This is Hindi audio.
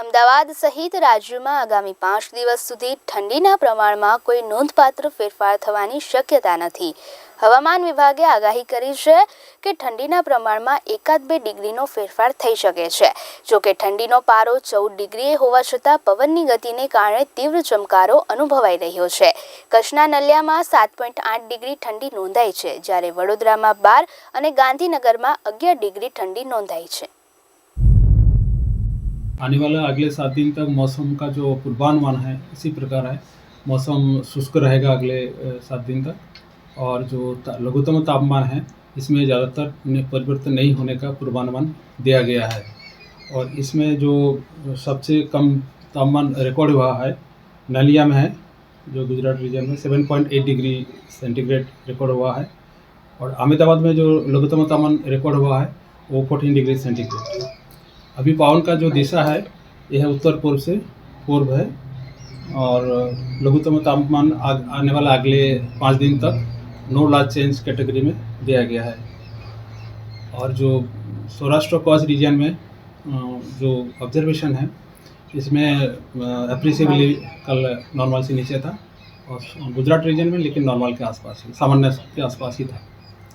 અમદાવાદ સહિત રાજ્યમાં આગામી પાંચ દિવસ સુધી ઠંડીના પ્રમાણમાં કોઈ નોંધપાત્ર ફેરફાર થવાની શક્યતા નથી. હવામાન વિભાગે આગાહી કરી છે કે ઠંડીના પ્રમાણમાં એકાદ બે ડિગ્રીનો ફેરફાર થઈ શકે છે. જો કે ઠંડીનો પારો ચૌદ ડિગ્રીએ હોવા છતાં પવનની ગતિને કારણે તીવ્ર ચમકારો અનુભવાઈ રહ્યો છે. કચ્છના નલિયામાં સાત પોઈન્ટ આઠ ડિગ્રી ઠંડી નોંધાઈ છે, જ્યારે વડોદરામાં બાર અને ગાંધીનગરમાં અગિયાર ડિગ્રી ઠંડી નોંધાઈ છે. आने वाला अगले सात दिन तक मौसम का जो पूर्वानुमान है, इसी प्रकार है। मौसम शुष्क रहेगा अगले सात दिन तक और जो ता- लघुत्तम तापमान है, इसमें ज़्यादातर परिवर्तन नहीं होने का पूर्वानुमान दिया गया है। और इसमें जो सबसे कम तापमान रिकॉर्ड हुआ है, नलिया में है, जो गुजरात रीजन में seven point eight degree centigrade record हुआ है और अहमदाबाद में जो लघुतम तापमान रिकॉर्ड हुआ है, वो फोर्टीन डिग्री सेंटीग्रेड अभी पावन का जो दिशा है, यह उत्तर पूर्व से पूर्व है और लघुत्तम तापमान आने वाला अगले पाँच दिन तक नो लार्ज चेंज कैटेगरी में दिया गया है। और जो सौराष्ट्र कॉस रीजन में जो ऑब्जर्वेशन है, इसमें अप्रिसिएबली कल नॉर्मल से नीचे था और गुजरात रीजन में, लेकिन नॉर्मल के आसपास ही, सामान्य के आसपास ही था।